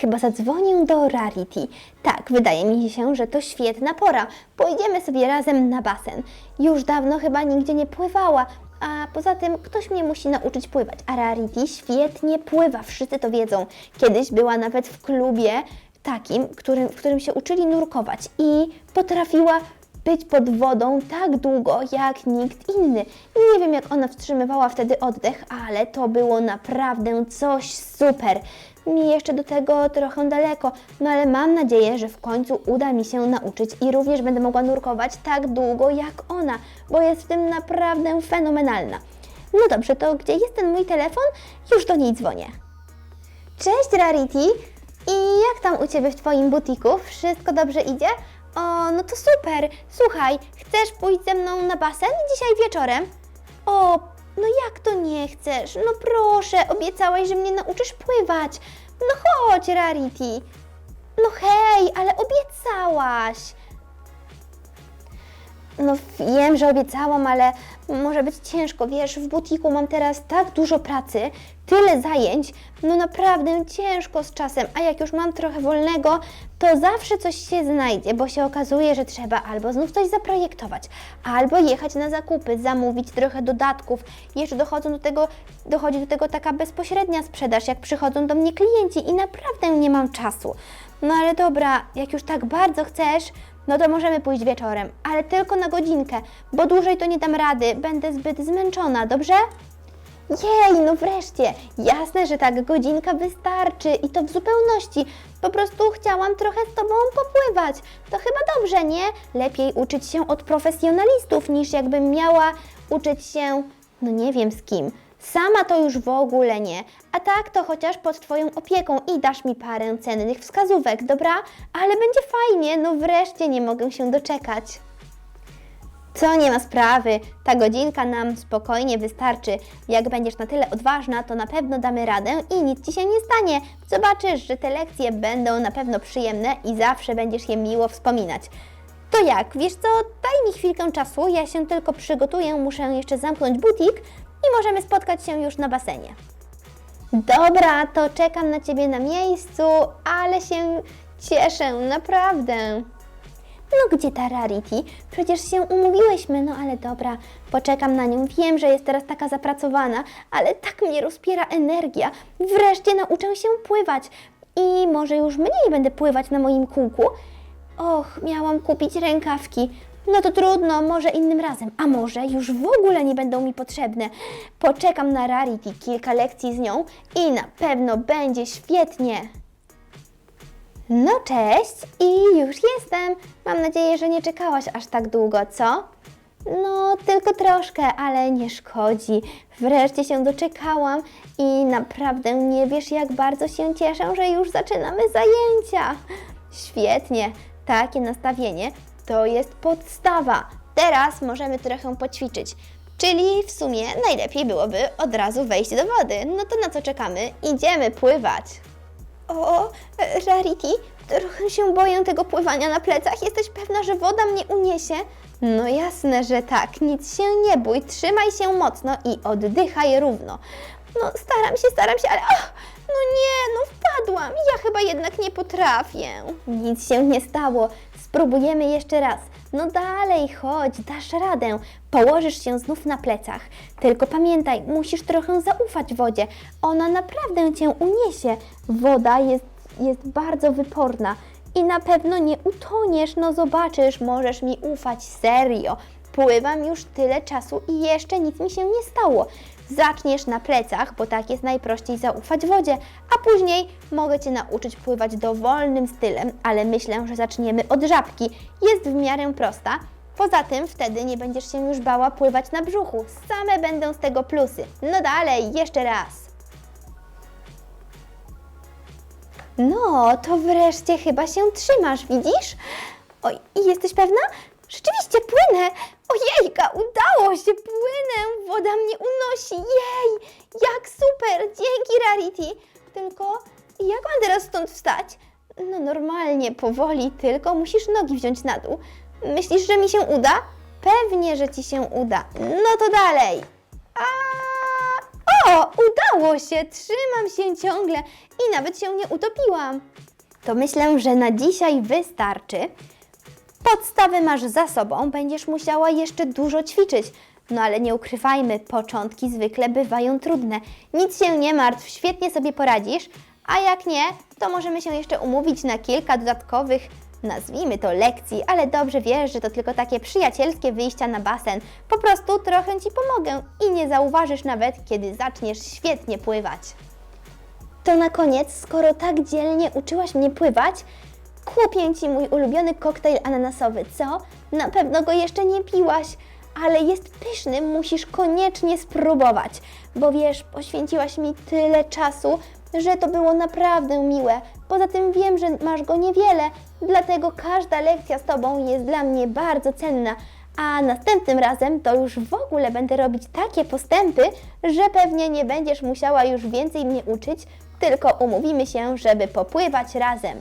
Chyba zadzwonił do Rarity. Tak, wydaje mi się, że to świetna pora. Pójdziemy sobie razem na basen. Już dawno chyba nigdzie nie pływała. A poza tym ktoś mnie musi nauczyć pływać. A Rarity świetnie pływa, wszyscy to wiedzą. Kiedyś była nawet w klubie takim, którym, w którym się uczyli nurkować i potrafiła być pod wodą tak długo jak nikt inny. Nie wiem, jak ona wstrzymywała wtedy oddech, ale to było naprawdę coś super. Mi jeszcze do tego trochę daleko, no ale mam nadzieję, że w końcu uda mi się nauczyć i również będę mogła nurkować tak długo jak ona, bo jest w tym naprawdę fenomenalna. No dobrze, to gdzie jest ten mój telefon? Już do niej dzwonię. Cześć Rarity! I jak tam u Ciebie w Twoim butiku? Wszystko dobrze idzie? O, no to super! Słuchaj, chcesz pójść ze mną na basen dzisiaj wieczorem? O, no jak to nie chcesz? No proszę, obiecałaś, że mnie nauczysz pływać. No chodź, Rarity. No hej, ale obiecałaś. No wiem, że obiecałam, ale może być ciężko, wiesz, w butiku mam teraz tak dużo pracy, tyle zajęć, no naprawdę ciężko z czasem, a jak już mam trochę wolnego, to zawsze coś się znajdzie, bo się okazuje, że trzeba albo znów coś zaprojektować, albo jechać na zakupy, zamówić trochę dodatków. Jeszcze dochodzą do tego, dochodzi do tego taka bezpośrednia sprzedaż, jak przychodzą do mnie klienci i naprawdę nie mam czasu. No ale dobra, jak już tak bardzo chcesz, no to możemy pójść wieczorem, ale tylko na godzinkę, bo dłużej to nie dam rady, będę zbyt zmęczona, dobrze? Jej, no wreszcie! Jasne, że tak, godzinka wystarczy i to w zupełności. Po prostu chciałam trochę z Tobą popływać. To chyba dobrze, nie? Lepiej uczyć się od profesjonalistów, niż jakbym miała uczyć się, no nie wiem z kim. Sama to już w ogóle nie. A tak to chociaż pod Twoją opieką i dasz mi parę cennych wskazówek, dobra? Ale będzie fajnie, no wreszcie nie mogę się doczekać. Co nie ma sprawy, ta godzinka nam spokojnie wystarczy. Jak będziesz na tyle odważna, to na pewno damy radę i nic ci się nie stanie. Zobaczysz, że te lekcje będą na pewno przyjemne i zawsze będziesz je miło wspominać. To jak, wiesz co, daj mi chwilkę czasu, ja się tylko przygotuję, muszę jeszcze zamknąć butik i możemy spotkać się już na basenie. Dobra, to czekam na Ciebie na miejscu, ale się cieszę, naprawdę. No gdzie ta Rarity? Przecież się umówiłyśmy, no ale dobra, poczekam na nią. Wiem, że jest teraz taka zapracowana, ale tak mnie rozpiera energia. Wreszcie nauczę się pływać i może już mniej będę pływać na moim kółku. Och, miałam kupić rękawki. No to trudno, może innym razem, a może już w ogóle nie będą mi potrzebne. Poczekam na Rarity, kilka lekcji z nią i na pewno będzie świetnie. No cześć i już jestem. Mam nadzieję, że nie czekałaś aż tak długo, co? No, tylko troszkę, ale nie szkodzi. Wreszcie się doczekałam i naprawdę nie wiesz, jak bardzo się cieszę, że już zaczynamy zajęcia. Świetnie, takie nastawienie to jest podstawa. Teraz możemy trochę poćwiczyć. Czyli w sumie najlepiej byłoby od razu wejść do wody. No to na co czekamy? Idziemy pływać. O, e, Rarity, trochę się boję tego pływania na plecach. Jesteś pewna, że woda mnie uniesie? No jasne, że tak. Nic się nie bój. Trzymaj się mocno i oddychaj równo. No staram się, staram się, ale ach, no nie, no wpadłam. Ja chyba jednak nie potrafię. Nic się nie stało. Spróbujemy jeszcze raz. No dalej, chodź, dasz radę. Położysz się znów na plecach. Tylko pamiętaj, musisz trochę zaufać wodzie. Ona naprawdę cię uniesie. Woda jest, jest bardzo wyporna. I na pewno nie utoniesz, no zobaczysz, możesz mi ufać, serio. Pływam już tyle czasu i jeszcze nic mi się nie stało. Zaczniesz na plecach, bo tak jest najprościej zaufać wodzie, a później mogę Cię nauczyć pływać dowolnym stylem, ale myślę, że zaczniemy od żabki. Jest w miarę prosta. Poza tym wtedy nie będziesz się już bała pływać na brzuchu. Same będą z tego plusy. No dalej, jeszcze raz. No, to wreszcie chyba się trzymasz, widzisz? Oj, jesteś pewna? Rzeczywiście płynę! Ojejka, udało się, płynę! Woda mnie unosi, jej! Jak super! Dzięki, Rarity! Tylko jak mam teraz stąd wstać? No normalnie, powoli, tylko musisz nogi wziąć na dół. Myślisz, że mi się uda? Pewnie, że ci się uda. No to dalej. A... O, udało się! Trzymam się ciągle i nawet się nie utopiłam. To myślę, że na dzisiaj wystarczy. Podstawy masz za sobą, będziesz musiała jeszcze dużo ćwiczyć. No ale nie ukrywajmy, początki zwykle bywają trudne. Nic się nie martw, świetnie sobie poradzisz, a jak nie, to możemy się jeszcze umówić na kilka dodatkowych, nazwijmy to lekcji, ale dobrze wiesz, że to tylko takie przyjacielskie wyjścia na basen. Po prostu trochę Ci pomogę i nie zauważysz nawet, kiedy zaczniesz świetnie pływać. To na koniec, skoro tak dzielnie uczyłaś mnie pływać, kupię Ci mój ulubiony koktajl ananasowy, co? Na pewno go jeszcze nie piłaś, ale jest pyszny, musisz koniecznie spróbować, bo wiesz, poświęciłaś mi tyle czasu, że to było naprawdę miłe. Poza tym wiem, że masz go niewiele, dlatego każda lekcja z Tobą jest dla mnie bardzo cenna. A następnym razem to już w ogóle będę robić takie postępy, że pewnie nie będziesz musiała już więcej mnie uczyć, tylko umówimy się, żeby popływać razem.